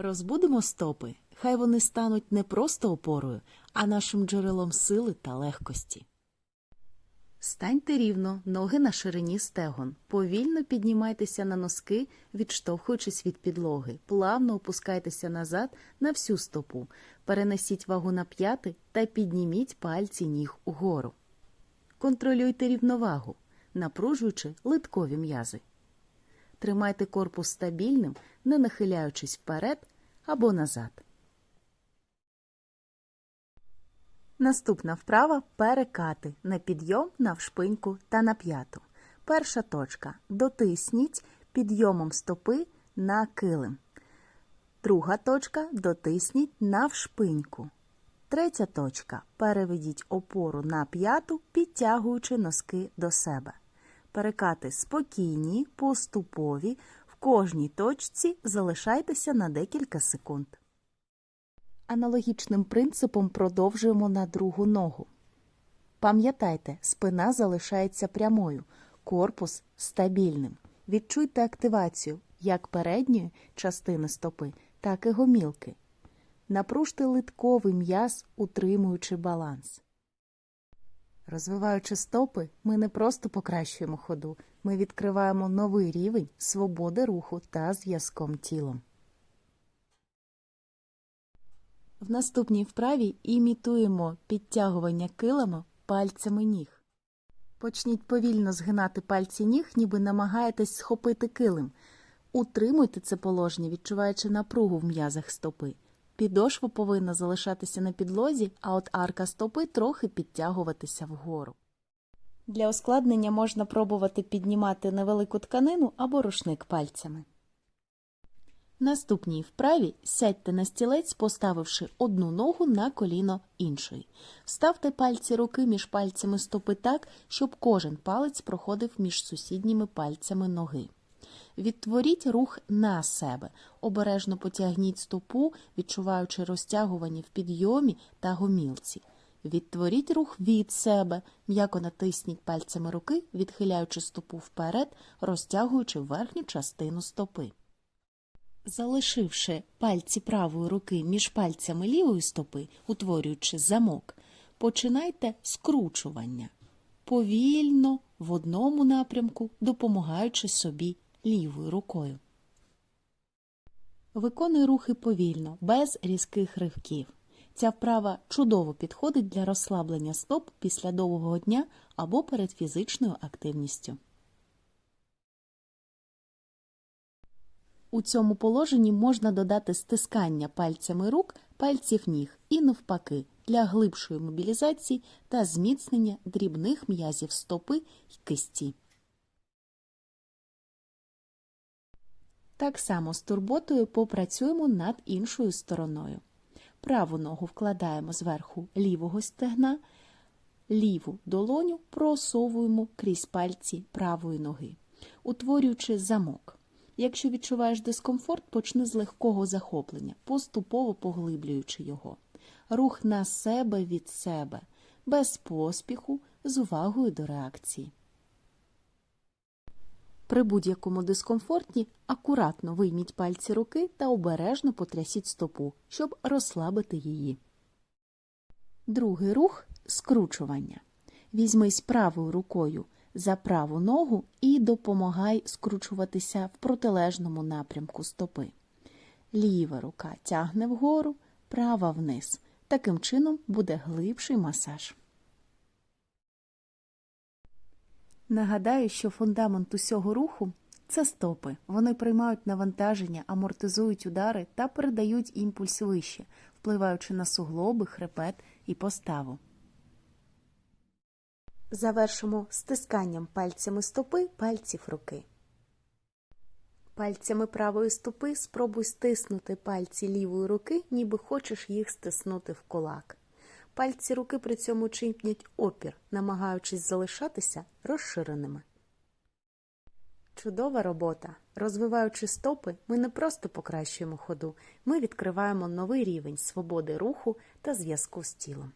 Розбудимо стопи, хай вони стануть не просто опорою, а нашим джерелом сили та легкості. Станьте рівно, ноги на ширині стегон. Повільно піднімайтеся на носки, відштовхуючись від підлоги. Плавно опускайтеся назад на всю стопу. Перенесіть вагу на п'яти та підніміть пальці ніг угору. Контролюйте рівновагу, напружуючи литкові м'язи. Тримайте корпус стабільним, не нахиляючись вперед або назад. Наступна вправа перекати на підйом, на вшпиньку та на п'яту. Перша точка. Дотисніть підйомом стопи на килим. Друга точка. Дотисніть на вшпиньку. Третя точка. Переведіть опору на п'яту, підтягуючи носки до себе. Перекати спокійні, поступові. В кожній точці залишайтеся на декілька секунд. Аналогічним принципом продовжуємо на другу ногу. Пам'ятайте, спина залишається прямою, корпус стабільним. Відчуйте активацію як передньої частини стопи, так і гомілки. Напружте литковий м'яз, утримуючи баланс. Розвиваючи стопи, ми не просто покращуємо ходу, ми відкриваємо новий рівень свободи руху та зв'язком тілом. В наступній вправі імітуємо підтягування килима пальцями ніг. Почніть повільно згинати пальці ніг, ніби намагаєтесь схопити килим. Утримуйте це положення, відчуваючи напругу в м'язах стопи. Підошва повинна залишатися на підлозі, а от арка стопи трохи підтягуватися вгору. Для ускладнення можна пробувати піднімати невелику тканину або рушник пальцями. Наступній вправі сядьте на стілець, поставивши одну ногу на коліно іншої. Вставте пальці руки між пальцями стопи так, щоб кожен палець проходив між сусідніми пальцями ноги. Відтворіть рух на себе. Обережно потягніть стопу, відчуваючи розтягування в підйомі та гомілці. Відтворіть рух від себе, м'яко натисніть пальцями руки, відхиляючи стопу вперед, розтягуючи верхню частину стопи. Залишивши пальці правої руки між пальцями лівої стопи, утворюючи замок, починайте скручування повільно в одному напрямку, допомагаючи собі лівою рукою. Виконуй рухи повільно, без різких ривків. Ця вправа чудово підходить для розслаблення стоп після довгого дня або перед фізичною активністю. У цьому положенні можна додати стискання пальцями рук, пальців ніг і навпаки для глибшої мобілізації та зміцнення дрібних м'язів стопи й кисті. Так само з турботою попрацюємо над іншою стороною. Праву ногу вкладаємо зверху лівого стегна, ліву долоню просовуємо крізь пальці правої ноги, утворюючи замок. Якщо відчуваєш дискомфорт, почни з легкого захоплення, поступово поглиблюючи його. Рух на себе від себе, без поспіху, з увагою до реакції. При будь-якому дискомфорті акуратно вийміть пальці руки та обережно потрясіть стопу, щоб розслабити її. Другий рух скручування. Візьмись правою рукою за праву ногу і допомагай скручуватися в протилежному напрямку стопи. Ліва рука тягне вгору, права вниз. Таким чином буде глибший масаж. Нагадаю, що фундамент усього руху це стопи. Вони приймають навантаження, амортизують удари та передають імпульс вище, впливаючи на суглоби, хребет і поставу. Завершимо стисканням пальцями стопи пальців руки. Пальцями правої стопи спробуй стиснути пальці лівої руки, ніби хочеш їх стиснути в кулак. Пальці руки при цьому чинять опір, намагаючись залишатися розширеними. Чудова робота. Розвиваючи стопи, ми не просто покращуємо ходу, ми відкриваємо новий рівень свободи руху та зв'язку з тілом.